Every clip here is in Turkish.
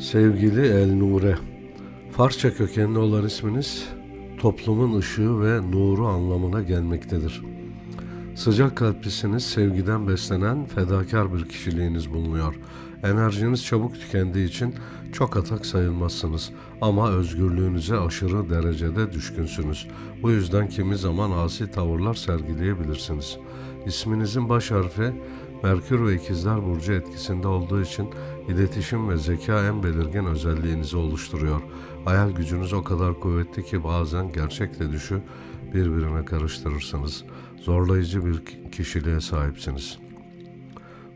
Sevgili El Nure, Farsça kökenli olan isminiz toplumun ışığı ve nuru anlamına gelmektedir. Sıcak kalplisiniz, sevgiden beslenen fedakar bir kişiliğiniz bulunuyor. Enerjiniz çabuk tükendiği için çok atak sayılmazsınız ama özgürlüğünüze aşırı derecede düşkünsünüz. Bu yüzden kimi zaman asi tavırlar sergileyebilirsiniz. İsminizin baş harfi Merkür ve İkizler Burcu etkisinde olduğu için iletişim ve zeka en belirgin özelliğinizi oluşturuyor. Hayal gücünüz o kadar kuvvetli ki bazen gerçekle düşü birbirine karıştırırsınız. Zorlayıcı bir ki- kişiliğe sahipsiniz.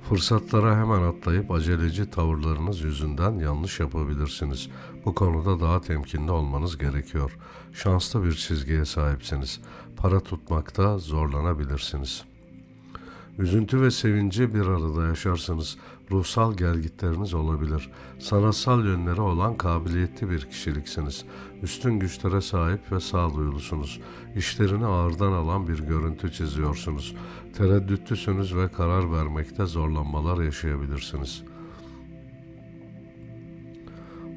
Fırsatlara hemen atlayıp aceleci tavırlarınız yüzünden yanlış yapabilirsiniz. Bu konuda daha temkinli olmanız gerekiyor. Şanslı bir çizgiye sahipsiniz. Para tutmakta zorlanabilirsiniz.'' Üzüntü ve sevinci bir arada yaşarsınız. Ruhsal gelgitleriniz olabilir. Sanatsal yönleri olan kabiliyetli bir kişiliksiniz. Üstün güçlere sahip ve sağduyulusunuz. İşlerini ağırdan alan bir görüntü çiziyorsunuz. Tereddütlüsünüz ve karar vermekte zorlanmalar yaşayabilirsiniz.''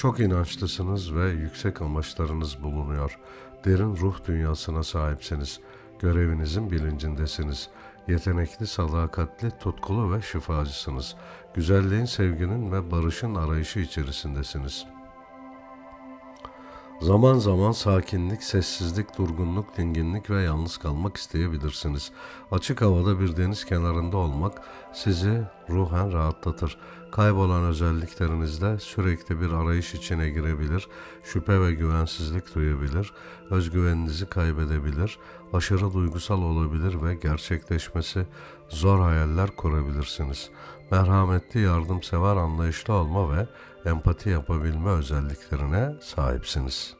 Çok inançlısınız ve yüksek amaçlarınız bulunuyor. Derin ruh dünyasına sahipsiniz. Görevinizin bilincindesiniz. Yetenekli, sadakatli, tutkulu ve şifacısınız. Güzelliğin, sevginin ve barışın arayışı içerisindesiniz.'' Zaman zaman sakinlik, sessizlik, durgunluk, dinginlik ve yalnız kalmak isteyebilirsiniz. Açık havada bir deniz kenarında olmak sizi ruhen rahatlatır. Kaybolan özelliklerinizde sürekli bir arayış içine girebilir, şüphe ve güvensizlik duyabilir, özgüveninizi kaybedebilir, aşırı duygusal olabilir ve gerçekleşmesi zor hayaller kurabilirsiniz. Merhametli, yardımsever, anlayışlı olma ve empati yapabilme özelliklerine sahipsiniz.